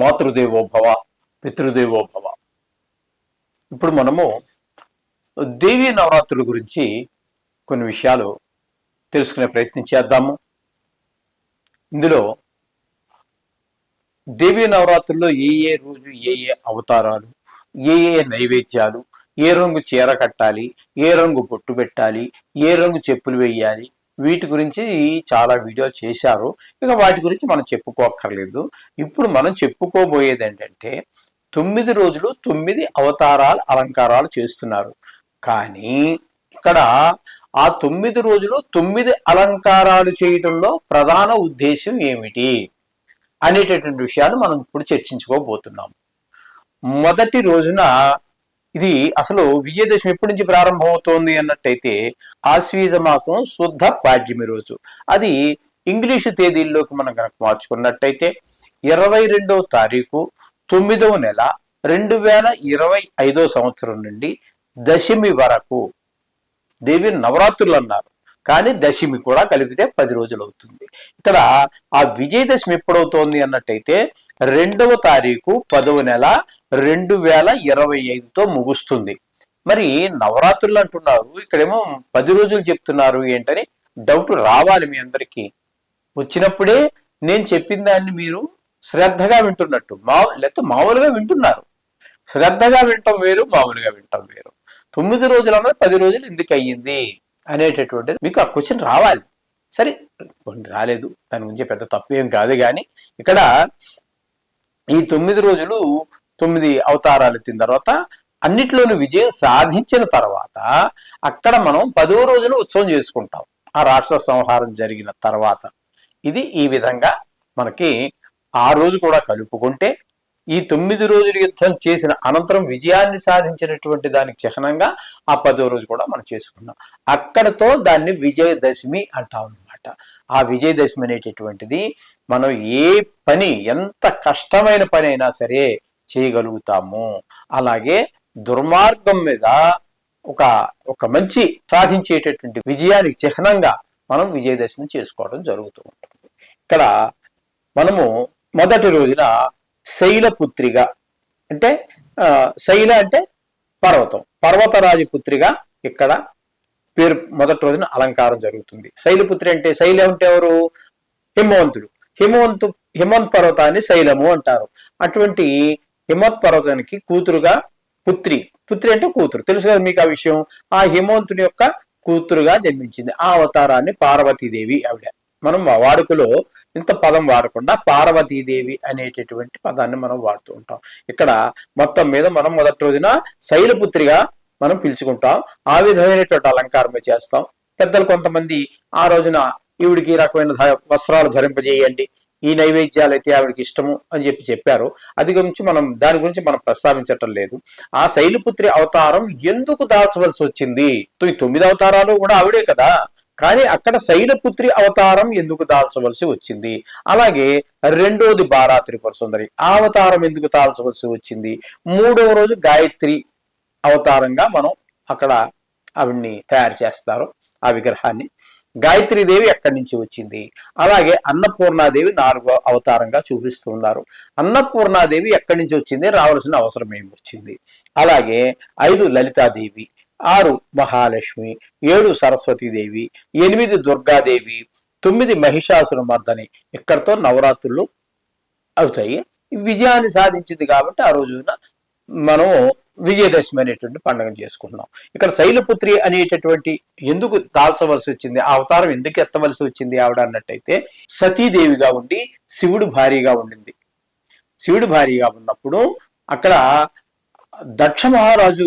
మాతృదేవోభవ పితృదేవోభవ ఇప్పుడు మనము దేవీ నవరాత్రుల గురించి కొన్ని విషయాలు తెలుసుకునే ప్రయత్నం చేద్దాము. ఇందులో దేవీ నవరాత్రుల్లో ఏ ఏ రోజు ఏ ఏ అవతారాలు ఏ ఏ నైవేద్యాలు ఏ రంగు చీర కట్టాలి ఏ రంగు బొట్టు పెట్టాలి ఏ రంగు చెప్పులు వేయాలి వీటి గురించి చాలా వీడియోలు చేశారు. ఇక వాటి గురించి మనం చెప్పుకోక్కర్లేదు. ఇప్పుడు మనం చెప్పుకోబోయేది ఏంటంటే తొమ్మిది రోజులు తొమ్మిది అవతారాలు అలంకారాలు చేస్తున్నారు. కానీ ఇక్కడ ఆ తొమ్మిది రోజులు తొమ్మిది అలంకారాలు చేయటంలో ప్రధాన ఉద్దేశం ఏమిటి అనేటటువంటి విషయాలు మనం ఇప్పుడు చర్చించుకోబోతున్నాం. మొదటి రోజున ఇది అసలు విజయదశమి ఎప్పటి నుంచి ప్రారంభమవుతోంది అన్నట్టయితే ఆశ్వీజ మాసం శుద్ధ పాడ్యమి రోజు. అది ఇంగ్లీషు తేదీల్లోకి మనం కనుక మార్చుకున్నట్టయితే ఇరవై రెండవ తారీఖు తొమ్మిదవ నెల రెండు వేల ఇరవై ఐదో సంవత్సరం నుండి దశమి వరకు. దేవి నవరాత్రులు అన్నారు. కానీ దశమి కూడా కలిపితే పది రోజులు అవుతుంది ఇక్కడ ఆ విజయదశమి ఎప్పుడవుతోంది అన్నట్టయితే రెండవ తారీఖు పదవ నెల రెండు వేల ఇరవై ఐదుతో ముగుస్తుంది. మరి నవరాత్రులు అంటున్నారు. ఇక్కడేమో పది రోజులు చెప్తున్నారు ఏంటని డౌట్ రావాలి మీ అందరికీ. వచ్చినప్పుడే నేను చెప్పిన దాన్ని మీరు శ్రద్ధగా వింటున్నట్టు. మా లేకపోతే మామూలుగా వింటున్నారు. శ్రద్ధగా వింటాం వేరు మామూలుగా వింటాం వేరు. తొమ్మిది రోజులు అన్నది పది రోజులు ఎందుకు అయ్యింది అనేటటువంటిది మీకు ఆ క్వశ్చన్ రావాలి. సరే కొన్ని రాలేదు. దాని గురించి పెద్ద తప్పు ఏం కాదు కానీ ఇక్కడ ఈ తొమ్మిది రోజులు తొమ్మిది అవతారాలు ఎత్తిన తర్వాత అన్నిట్లోనూ విజయం సాధించిన తర్వాత అక్కడ మనం పదో రోజున ఉత్సవం చేసుకుంటాం. ఆ రాక్షస సంహారం జరిగిన తర్వాత. ఇది ఈ విధంగా మనకి ఆ రోజు కూడా కలుపుకుంటే ఈ తొమ్మిది రోజుల యుద్ధం చేసిన అనంతరం విజయాన్ని సాధించినటువంటి దానికి చిహ్నంగా ఆ పదో రోజు కూడా మనం చేసుకున్నాం. అక్కడతో దాన్ని విజయదశమి అంటాం అనమాట ఆ విజయదశమి అనేటటువంటిది మనం ఏ పని ఎంత కష్టమైన పని అయినా సరే చేయగలుగుతాము. అలాగే దుర్మార్గం మీద ఒక ఒక మంచి సాధించేటటువంటి విజయానికి చిహ్నంగా మనం విజయదశమి చేసుకోవడం జరుగుతూ ఉంటుంది. ఇక్కడ మనము మొదటి రోజున శైలపుత్రిగా అంటే శైల అంటే పర్వతం. పర్వతరాజు పుత్రిగా ఇక్కడ పేరు మొదటి రోజున అలంకారం జరుగుతుంది. శైలపుత్రి అంటే శైల అంటే ఎవరు? హిమవంతుడు. హిమవంతు హిమవంత్ పర్వతాన్ని శైలము అంటారు. అటువంటి హిమవత్ పర్వతానికి కూతురుగా పుత్రి. పుత్రి అంటే కూతురు. తెలుసు కదా మీకు ఆ విషయం? ఆ హిమవంతుని యొక్క కూతురుగా జన్మించింది. ఆ అవతారాన్ని పార్వతీదేవి ఆవిడ. మనం వాడుకలో ఇంత పదం వాడకుండా పార్వతీదేవి అనేటటువంటి పదాన్ని మనం వాడుతూ ఉంటాం. ఇక్కడ మొత్తం మీద మనం మొదటి రోజున శైలపుత్రిగా మనం పిలుచుకుంటాం. ఆ విధమైనటువంటి అలంకారమే చేస్తాం. పెద్దలు కొంతమంది ఆ రోజున ఈవిడికి ఈ రకమైన ధ- వస్త్రాలు ధరింపజేయండి. ఈ నైవేద్యాలు అయితే ఆవిడకి ఇష్టము అని చెప్పి చెప్పారు. అది గురించి మనం దాని గురించి మనం ప్రస్తావించటం లేదు. ఆ శైలిపుత్రి అవతారం ఎందుకు దాల్చవలసి వచ్చింది? తొమ్మిది అవతారాలు కూడా ఆవిడే కదా. కానీ అక్కడ శైలపుత్రి అవతారం ఎందుకు దాల్చవలసి వచ్చింది? అలాగే రెండోది బారా త్రిపుర సుందరి ఆ అవతారం ఎందుకు దాల్చవలసి వచ్చింది? మూడవ రోజు గాయత్రి అవతారంగా మనం అక్కడ ఆవిడ్ని తయారు చేస్తారు ఆ విగ్రహాన్ని. గాయత్రీదేవి ఎక్కడి నుంచి వచ్చింది. అలాగే అన్నపూర్ణాదేవి నాలుగో అవతారంగా చూపిస్తూ ఉన్నారు అన్నపూర్ణాదేవి ఎక్కడి నుంచి వచ్చింది? రావాల్సిన అవసరం ఏమి వచ్చింది? అలాగే ఐదు లలితాదేవి ఆరు మహాలక్ష్మి ఏడు సరస్వతీదేవి ఎనిమిది దుర్గాదేవి తొమ్మిది మహిషాసుర మర్దని ఇక్కడతో నవరాత్రులు అవుతాయి. విజయాన్ని సాధించింది కాబట్టి ఆ రోజున మనం విజయదశమి అనేటువంటి పండుగను చేసుకుంటున్నాం. ఇక్కడ శైలపుత్రి అనేటటువంటి ఎందుకు దాల్చవలసి వచ్చింది? ఆ అవతారం ఎందుకు ఎత్తవలసి వచ్చింది ఆవిడ అన్నట్టయితే సతీదేవిగా ఉండి శివుడు భారీగా ఉండింది. శివుడు భారీగా ఉన్నప్పుడు అక్కడ దక్ష మహారాజు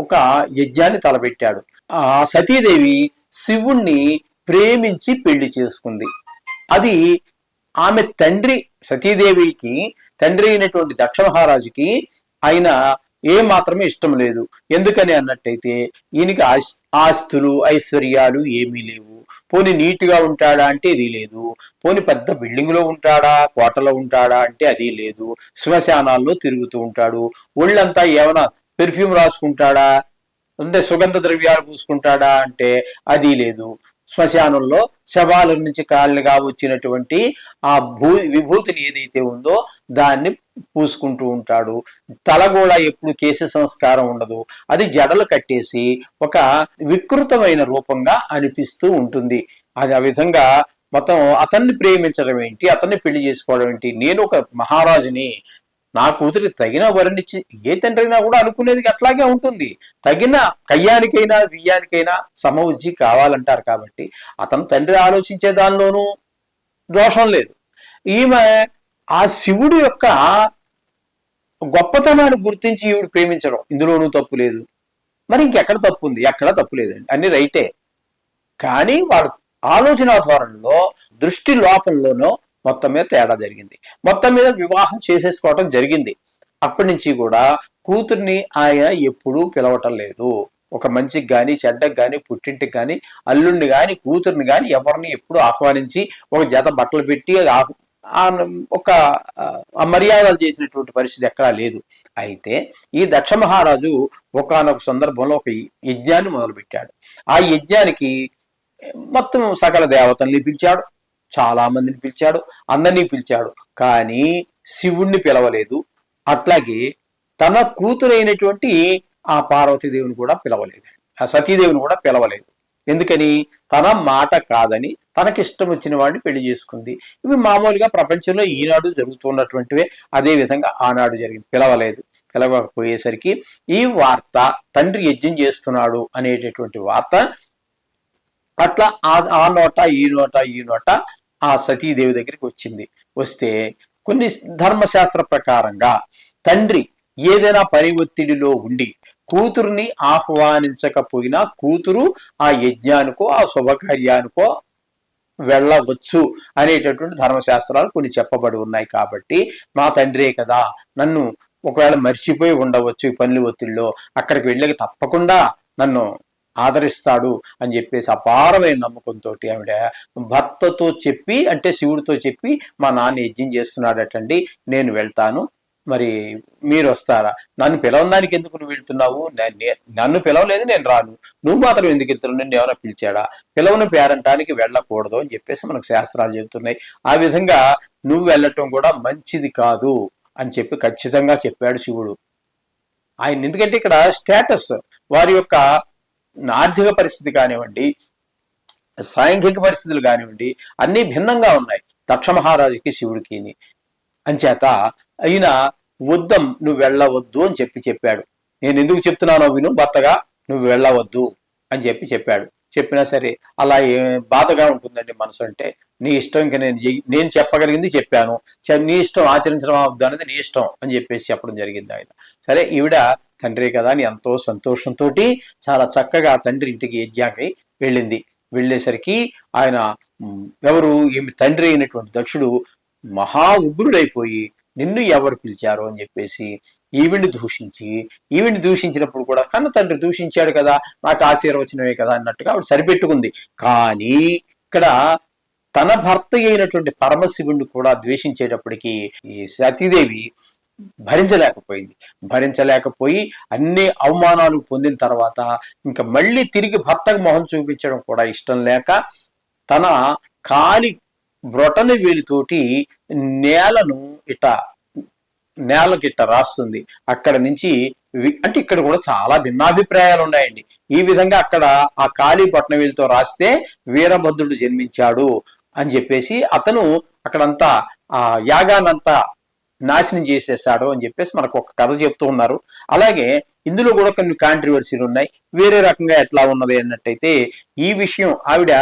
ఒక యజ్ఞాన్ని తలపెట్టాడు. ఆ సతీదేవి శివుణ్ణి ప్రేమించి పెళ్ళి చేసుకుంది. అది ఆమె తండ్రి సతీదేవికి తండ్రి అయినటువంటి దక్ష మహారాజుకి ఆయన ఏ మాత్రమే ఇష్టం లేదు. ఎందుకని అన్నట్టయితే ఈయనకి ఆస్- ఆస్తులు ఐశ్వర్యాలు ఏమీ లేవు. పోని నీట్గా ఉంటాడా అంటే ఇది లేదు. పోని పెద్ద బిల్డింగ్లో ఉంటాడా కోటలో ఉంటాడా అంటే అది లేదు. శ్మశానాల్లో తిరుగుతూ ఉంటాడు. ఒళ్ళంతా ఏమైనా పెర్ఫ్యూమ్ రాసుకుంటాడా? అంటే సుగంధ ద్రవ్యాలు పూసుకుంటాడా అంటే అది లేదు. శ్మశానంలో శవాల నుంచి కాళ్ళుగా వచ్చినటువంటి ఆ భూ విభూతిని ఏదైతే ఉందో దాన్ని పూసుకుంటూ ఉంటాడు. తల కూడా ఎప్పుడు కేశ సంస్కారం ఉండదు. అది జడలు కట్టేసి ఒక వికృతమైన రూపంగా అనిపిస్తూ ఉంటుంది. అది ఆ విధంగా మొత్తం అతన్ని ప్రేమించడం ఏంటి? అతన్ని పెళ్ళి చేసుకోవడం ఏంటి? నేను ఒక మహారాజుని నా కూతురికి తగిన వరణిచ్చి ఏ తండ్రి అయినా కూడా అనుకునేది అట్లాగే ఉంటుంది. తగిన కయ్యానికైనా వియ్యానికైనా సమవుజ్జి కావాలంటారు కాబట్టి అతను తండ్రి ఆలోచించే దానిలోనూ దోషం లేదు. ఈమె ఆ శివుడు యొక్క గొప్పతనాన్ని గుర్తించి ఈవిడు ప్రేమించడం. ఇందులోనూ తప్పు లేదు. మరి ఇంకెక్కడ తప్పు ఉంది? ఎక్కడ తప్పు లేదండి. అన్ని రైటే. కానీ వాడు ఆలోచన ధోరణిలో దృష్టి లోపంలోనో మొత్తం మీద తేడా జరిగింది. మొత్తం మీద వివాహం చేసేసుకోవటం జరిగింది. అప్పటి నుంచి కూడా కూతుర్ని ఆయన ఎప్పుడూ పిలవటం లేదు. ఒక మంచికి కానీ చెడ్డకి కానీ పుట్టింటికి కానీ అల్లుడిని కానీ కూతుర్ని కానీ ఎవరిని ఎప్పుడు ఆహ్వానించి ఒక జత బట్టలు పెట్టి ఆ ఒక ఆ మర్యాదలు చేసినటువంటి పరిస్థితి ఎక్కడా లేదు. అయితే ఈ దక్ష మహారాజు ఒకానొక సందర్భంలో ఒక యజ్ఞాన్ని మొదలుపెట్టాడు. ఆ యజ్ఞానికి మొత్తం సకల దేవతల్ని పిలిచాడు. చాలా మందిని పిలిచాడు అందరినీ పిలిచాడు. కానీ శివుణ్ణి పిలవలేదు. అట్లాగే తన కూతురైనటువంటి ఆ పార్వతీదేవిని కూడా పిలవలేదు. ఆ సతీదేవిని కూడా పిలవలేదు. ఎందుకని? తన మాట కాదని తనకిష్టం వచ్చిన వాడిని పెళ్ళి చేసుకుంది. ఇవి మామూలుగా ప్రపంచంలో ఈనాడు జరుగుతున్నటువంటివే. అదే విధంగా ఆనాడు జరిగింది. పిలవలేదు. పిలవకపోయేసరికి ఈ వార్త తండ్రి యజ్ఞం చేస్తున్నాడు అనేటటువంటి వార్త అట్లా ఆ- ఆ నోట ఈ నోట ఈ నోట ఆ సతీదేవి దగ్గరికి వచ్చింది. వస్తే కొన్ని ధర్మశాస్త్ర ప్రకారంగా తండ్రి ఏదైనా పని ఒత్తిడిలో ఉండి కూతురుని ఆహ్వానించకపోయినా కూతురు ఆ యజ్ఞానికో ఆ శుభకార్యానికో వెళ్ళవచ్చు అనేటటువంటి ధర్మశాస్త్రాలు కొన్ని చెప్పబడి ఉన్నాయి కాబట్టి మా తండ్రే కదా నన్ను ఒకవేళ మర్చిపోయి ఉండవచ్చు ఈ పనులు ఒత్తిడిలో అక్కడికి వెళ్ళక తప్పకుండా నన్ను ఆదరిస్తాడు అని చెప్పేసి అపారమైన నమ్మకంతో ఆవిడ భర్తతో చెప్పి అంటే శివుడితో చెప్పి మా నాన్న యజ్ఞం చేస్తున్నాడటండి నేను వెళ్తాను. మరి మీరు వస్తారా? నన్ను పిలవడానికి ఎందుకు నువ్వు వెళ్తున్నావు? నన్ను పిలవలేదు నేను రాను. నువ్వు మాత్రం ఎందుకు ఇద్దరు నిన్ను ఏమైనా పిలిచాడా? పిలవని పేరంటానికి వెళ్ళకూడదు అని చెప్పేసి మనకు శాస్త్రాలు చెబుతున్నాయి. ఆ విధంగా నువ్వు వెళ్ళటం కూడా మంచిది కాదు అని చెప్పి ఖచ్చితంగా చెప్పాడు శివుడు. ఆయన ఎందుకంటే ఇక్కడ స్టేటస్ వారి యొక్క ఆర్థిక పరిస్థితి కానివ్వండి సాంఘిక పరిస్థితులు కానివ్వండి అన్నీ భిన్నంగా ఉన్నాయి. దక్ష మహారాజుకి శివుడికి అంచేత అయిన వద్దం నువ్వు వెళ్ళవద్దు అని చెప్పి చెప్పాడు. నేను ఎందుకు చెప్తున్నానో విను భర్తగా నువ్వు వెళ్ళవద్దు అని చెప్పి చెప్పాడు. చెప్పినా సరే అలా ఏ బాధగా ఉంటుందండి మనసు అంటే నీ ఇష్టం ఇంకా నేను నేను చెప్పగలిగింది చెప్పాను. నీ ఇష్టం ఆచరించడం అవద్దు అనేది నీ ఇష్టం అని చెప్పేసి చెప్పడం జరిగింది ఆయన. సరే ఈవిడ తండ్రి కదా అని ఎంతో సంతోషంతో చాలా చక్కగా తండ్రి ఇంటికి యజ్ఞాకి వెళ్ళింది. వెళ్ళేసరికి ఆయన ఎవరు? ఈమె తండ్రి అయినటువంటి దక్షుడు మహా ఉగ్రుడైపోయి నిన్ను ఎవరు పిలిచారు? అని చెప్పేసి ఈవిడ్ని దూషించి ఈవిడ్ని దూషించినప్పుడు కూడా కన్న తండ్రి దూషించాడు కదా నాకు ఆశీర్వచనమే కదా అన్నట్టుగా ఆవిడ సరిపెట్టుకుంది. కానీ ఇక్కడ తన భర్త అయినటువంటి పరమశివుణ్ణి కూడా ద్వేషించేటప్పటికీ ఈ సతీదేవి భరించలేకపోయింది. భరించలేకపోయి అన్ని అవమానాలు పొందిన తర్వాత ఇంకా మళ్ళీ తిరిగి భర్తకు మొహం చూపించడం కూడా ఇష్టం లేక తన కాలి బ్రొటని వేలితోటి నేలను ఇట నేలకి ఇట్ట రాస్తుంది. అక్కడ నుంచి అంటే ఇక్కడ కూడా చాలా భిన్నాభిప్రాయాలు ఉన్నాయండి. ఈ విధంగా అక్కడ ఆ కాళీ పట్నవేలితో రాస్తే వీరభద్రుడు జన్మించాడు అని చెప్పేసి అతను అక్కడంతా ఆ యాగానంతా నాశనం చేసేసాడు అని చెప్పేసి మనకు ఒక కథ చెప్తూ ఉన్నారు. అలాగే ఇందులో కూడా కొన్ని కాంట్రవర్సీలు ఉన్నాయి. వేరే రకంగా ఎట్లా ఉన్నది అన్నట్టయితే ఈ విషయం ఆవిడ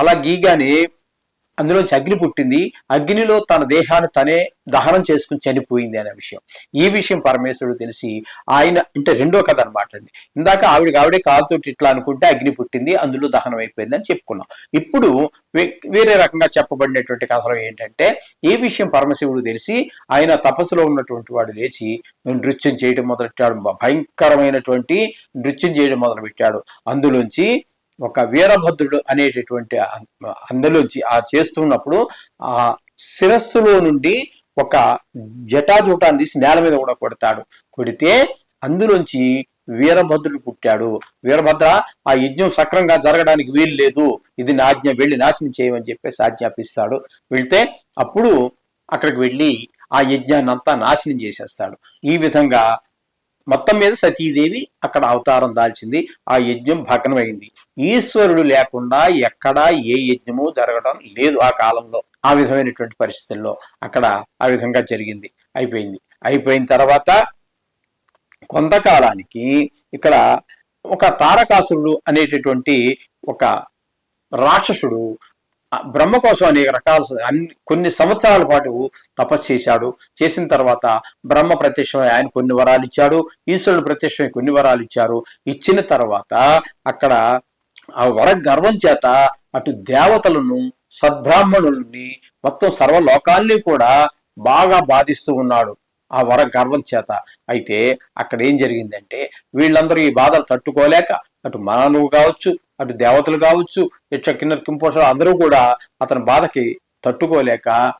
అలా గీగానే అందులోంచి అగ్ని పుట్టింది. అగ్నిలో తన దేహాన్ని తనే దహనం చేసుకుని చనిపోయింది అనే విషయం. ఈ విషయం పరమేశ్వరుడు తెలిసి ఆయన అంటే రెండో కథ అనమాట అండి. ఇందాక ఆవిడ ఆవిడే కాలుతో ఇట్లా అనుకుంటే అగ్ని పుట్టింది అందులో దహనం అయిపోయింది అని చెప్పుకున్నాం. ఇప్పుడు వే- వేరే రకంగా చెప్పబడినటువంటి కథలో ఏంటంటే ఈ విషయం పరమశివుడు తెలిసి ఆయన తపస్సులో ఉన్నటువంటి వాడు లేచి నృత్యం చేయడం మొదలెట్టాడు భయంకరమైనటువంటి నృత్యం చేయడం మొదలుపెట్టాడు. అందులోంచి ఒక వీరభద్రుడు అనేటటువంటి అందులోంచి ఆ చేస్తున్నప్పుడు ఆ శిరస్సులో నుండి ఒక జటాజూటాన్ని తీసి నేల మీద కూడా కొడతాడు. కొడితే అందులోంచి వీరభద్రుడు పుట్టాడు. వీరభద్ర ఆ యజ్ఞం సక్రంగా జరగడానికి వీలు లేదు. ఇది నా ఆజ్ఞ. వెళ్ళి నాశనం చేయమని చెప్పేసి ఆజ్ఞాపిస్తాడు. వెళ్తే అప్పుడు అక్కడికి వెళ్ళి ఆ యజ్ఞాన్ని అంతా నాశనం చేసేస్తాడు. ఈ విధంగా మొత్తం మీద సతీదేవి అక్కడ అవతారం దాల్చింది. ఆ యజ్ఞం భగ్నమైంది. ఈశ్వరుడు లేకుండా ఎక్కడా ఏ యజ్ఞము జరగడం లేదు ఆ కాలంలో ఆ విధమైనటువంటి పరిస్థితుల్లో. అక్కడ ఆ విధంగా జరిగింది. అయిపోయింది. అయిపోయిన తర్వాత కొంతకాలానికి ఇక్కడ ఒక తారకాసురుడు అనేటటువంటి ఒక రాక్షసుడు బ్రహ్మ కోసం అనేక రకాల అన్ని కొన్ని సంవత్సరాల పాటు తపస్సు చేశాడు. చేసిన తర్వాత బ్రహ్మ ప్రత్యక్షమై ఆయన కొన్ని వరాలు ఇచ్చాడు. ఈశ్వరుడు ప్రత్యక్షమై కొన్ని వరాలు ఇచ్చారు. ఇచ్చిన తర్వాత అక్కడ ఆ వర గర్వం చేత అటు దేవతలను సద్బ్రాహ్మణుల్ని మొత్తం సర్వలోకాల్ని కూడా బాగా బాధిస్తూ ఉన్నాడు ఆ వర గర్వం చేత. అయితే అక్కడ ఏం జరిగిందంటే వీళ్ళందరూ ఈ బాధలు తట్టుకోలేక అటు మానవులు కావచ్చు అటు దేవతలు కావచ్చు ఇట్లా కిన్నర కింపోషలు అందరూ కూడా అతని బాధకి తట్టుకోలేక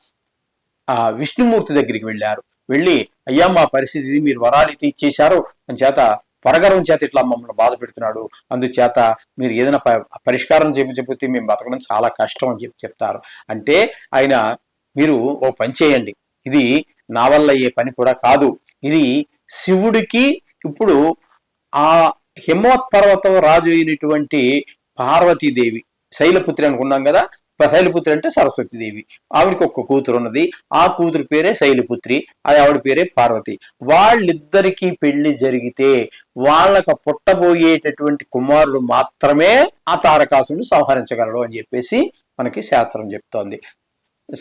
ఆ విష్ణుమూర్తి దగ్గరికి వెళ్ళారు. వెళ్ళి అయ్యా మా పరిస్థితి మీరు వరాలు అయితే ఇచ్చేశారు. అని చేత పరగరం చేత ఇట్లా మమ్మల్ని బాధ పెడుతున్నాడు. అందుచేత మీరు ఏదైనా ప- పరిష్కారం చెప్పి చెబితే మేము బతకడం చాలా కష్టం అని చెప్పి చెప్తారు. అంటే ఆయన మీరు ఓ పని చేయండి. ఇది నా వల్ల అయ్యే పని కూడా కాదు. ఇది శివుడికి ఇప్పుడు ఆ హిమవత్ పర్వతం రాజు అయినటువంటి పార్వతీదేవి. శైలపుత్రి అనుకున్నాం కదా? శైలపుత్రి అంటే సరస్వతీదేవి. ఆవిడకి ఒక్క కూతురు ఉన్నది. ఆ కూతురు పేరే శైలపుత్రి. అది ఆవిడ పేరే పార్వతి. వాళ్ళిద్దరికీ పెళ్ళి జరిగితే వాళ్ళకు పుట్టబోయేటటువంటి కుమారుడు మాత్రమే ఆ తారకాసుని సంహరించగలడు అని చెప్పేసి మనకి శాస్త్రం చెప్తోంది.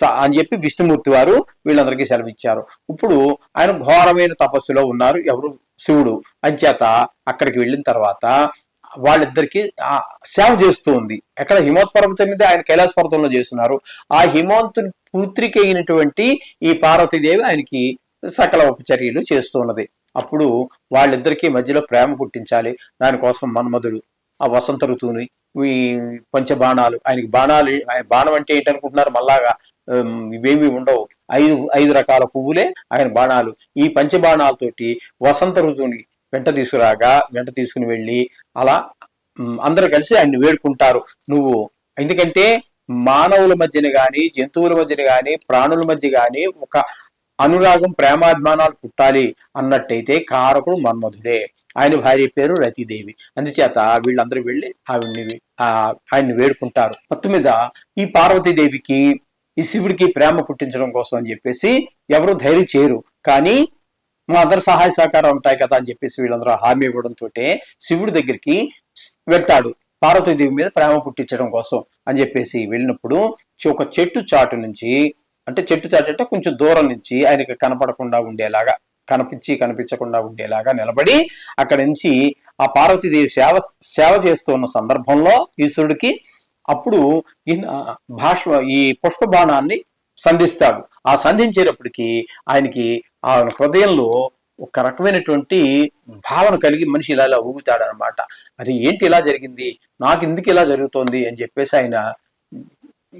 అని చెప్పి విష్ణుమూర్తి వారు వీళ్ళందరికీ సెలవిచ్చారు. ఇప్పుడు ఆయన ఘోరమైన తపస్సులో ఉన్నారు. ఎవరు? శివుడు. అంచేత అక్కడికి వెళ్ళిన తర్వాత వాళ్ళిద్దరికి సేవ చేస్తూ ఉంది. ఎక్కడ హిమవత్ పర్వతం మీద ఆయన కైలాస పర్వతంలో చేస్తున్నారు. ఆ హిమవంతుని పుత్రిక అయినటువంటి ఈ పార్వతీదేవి ఆయనకి సకల ఉపచర్యలు చేస్తూ ఉన్నది. అప్పుడు వాళ్ళిద్దరికీ మధ్యలో ప్రేమ పుట్టించాలి. దానికోసం మన్మధుడు ఆ వసంత ఋతువుని ఈ పంచబాణాలు ఆయనకి బాణాలు బాణం అంటే ఏంటనుకుంటున్నారు మళ్ళాగా ఉమ్, ఇవేమీ ఉండవు. ఐదు ఐదు రకాల పువ్వులే ఆయన బాణాలు. ఈ పంచబాణాలతోటి వసంత ఋతువుని వెంట తీసుకురాగా వెంట తీసుకుని వెళ్ళి అలా అందరు అందరూ కలిసి ఆయన్ని వేడుకుంటారు. నువ్వు ఎందుకంటే మానవుల మధ్యన కానీ జంతువుల మధ్యన కానీ ప్రాణుల మధ్య కానీ ఒక అనురాగం ప్రేమాభిమానాలు పుట్టాలి అన్నట్టయితే కారకుడు మన్మధుడే. ఆయన భార్య పేరు రతిదేవి. అందుచేత వీళ్ళందరూ వెళ్ళి ఆవిడ్ని ఆయన్ని వేడుకుంటారు. మొత్తం మీద ఈ పార్వతీదేవికి ఈ శివుడికి ప్రేమ పుట్టించడం కోసం అని చెప్పేసి ఎవరు ధైర్యం చేయరు. కానీ మా అందరి సహాయ సహకారం ఉంటాయి కదా అని చెప్పేసి వీళ్ళందరూ హామీ ఇవ్వడంతో శివుడి దగ్గరికి వెళ్తాడు. పార్వతీదేవి మీద ప్రేమ పుట్టించడం కోసం అని చెప్పేసి వెళ్ళినప్పుడు ఒక చెట్టు చాటు నుంచి అంటే చెట్టు చాటు అంటే కొంచెం దూరం నుంచి ఆయనకి కనపడకుండా ఉండేలాగా కనిపించి కనిపించకుండా ఉండేలాగా నిలబడి అక్కడి నుంచి ఆ పార్వతీదేవి సేవ సేవ చేస్తున్న సందర్భంలో ఈశ్వరుడికి అప్పుడు భాష ఈ పుష్ప బాణాన్ని సంధిస్తాడు. ఆ సంధించేటప్పటికి ఆయనకి ఆ హృదయంలో ఒక రకమైనటువంటి భావన కలిగి మనిషి ఇలా ఇలా ఊగుతాడు అనమాట అది ఏంటి ఇలా జరిగింది? నాకు ఎందుకు ఇలా జరుగుతోంది? అని చెప్పేసి ఆయన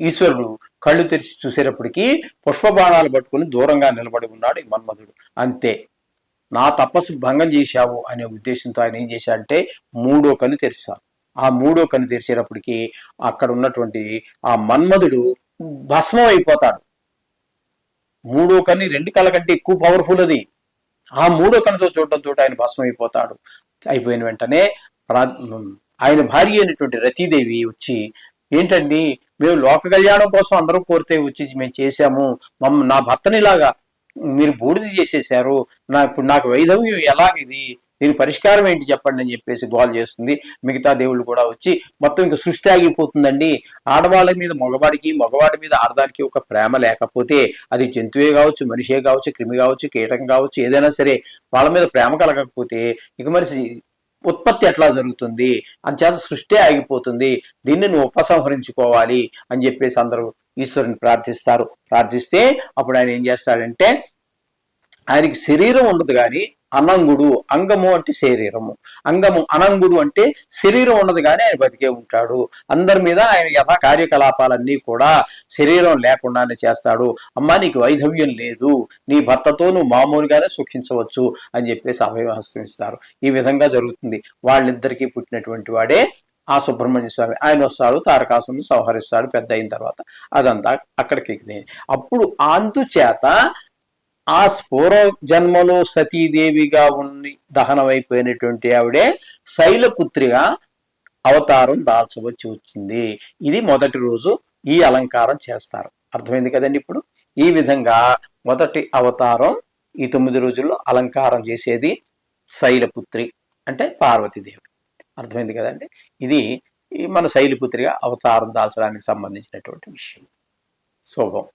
ఈశ్వరుడు కళ్ళు తెరిచి చూసేటప్పటికి పుష్పబాణాలు పట్టుకుని దూరంగా నిలబడి ఉన్నాడు ఈ మన్మధుడు. అంతే. నా తపస్సు భంగం చేశావు అనే ఉద్దేశంతో ఆయన ఏం చేశాడంటే మూడో కన్ను తెరిచారు ఆ మూడో కన్ను తెరిచేటప్పటికి అక్కడ ఉన్నటువంటి ఆ మన్మధుడు భస్మం అయిపోతాడు మూడో కన్ను రెండు కళ్ళ కంటే ఎక్కువ పవర్ఫుల్ అది. ఆ మూడో కన్నుతో చూడటంతో ఆయన భస్మం అయిపోతాడు అయిపోయిన వెంటనే ఆయన భార్య అయినటువంటి రతీదేవి వచ్చి ఏంటండి మేము లోక కళ్యాణం కోసం అందరూ కోరితే వచ్చి మేము చేశాము. మమ్మ నా భర్తనిలాగా మీరు బూడిద చేసేసారు నా ఇప్పుడు నాకు వైధవ్యం ఎలాగిది? దీని పరిష్కారం ఏంటి చెప్పండి అని చెప్పేసి గోల్ చేస్తుంది. మిగతా దేవుళ్ళు కూడా వచ్చి మొత్తం ఇంకా సృష్టి ఆగిపోతుందండి. ఆడవాళ్ళ మీద మగవాడికి మగవాడి మీద ఆడదానికి ఒక ప్రేమ లేకపోతే అది జంతువే కావచ్చు మనిషే కావచ్చు క్రిమి కావచ్చు కీటకం కావచ్చు ఏదైనా సరే వాళ్ళ మీద ప్రేమ కలగకపోతే ఇక మరి ఉత్పత్తి ఎట్లా జరుగుతుంది? అంచేత సృష్టి ఆగిపోతుంది. దీన్ని నువ్వు ఉపసంహరించుకోవాలి అని చెప్పేసి అందరూ ఈశ్వరుని ప్రార్థిస్తారు. ప్రార్థిస్తే అప్పుడు ఆయన ఏం చేస్తాడంటే ఆయనకి శరీరం ఉండదు కానీ అనంగుడు అంగము అంటే శరీరము. అంగము అనంగుడు అంటే శరీరం ఉండదు కానీ ఆయన బతికే ఉంటాడు. అందరి మీద ఆయన యథా కార్యకలాపాలన్నీ కూడా శరీరం లేకుండానే చేస్తాడు. అమ్మా నీకు వైధవ్యం లేదు. నీ భర్తతో నువ్వు మామూలుగానే సుఖించవచ్చు అని చెప్పేసి అభయం ఈ విధంగా జరుగుతుంది. వాళ్ళిద్దరికీ పుట్టినటువంటి వాడే ఆ సుబ్రహ్మణ్య స్వామి. ఆయన వస్తాడు తారకాసుని సంహరిస్తాడు పెద్ద అయిన తర్వాత. అదంతా అక్కడికి అప్పుడు అందుచేత ఆ పూర్వ జన్మలో సతీదేవిగా ఉండి దహనమైపోయినటువంటి ఆవిడే శైలపుత్రిగా అవతారం దాల్చవచ్చి వచ్చింది. ఇది మొదటి రోజు ఈ అలంకారం చేస్తారు. అర్థమైంది కదండి ఇప్పుడు? ఈ విధంగా మొదటి అవతారం ఈ తొమ్మిది రోజుల్లో అలంకారం చేసేది శైలపుత్రి అంటే పార్వతీదేవి. అర్థమైంది కదండి? ఇది మన శైలిపుత్రిగా అవతారం దాల్చడానికి సంబంధించినటువంటి విషయం. శుభం.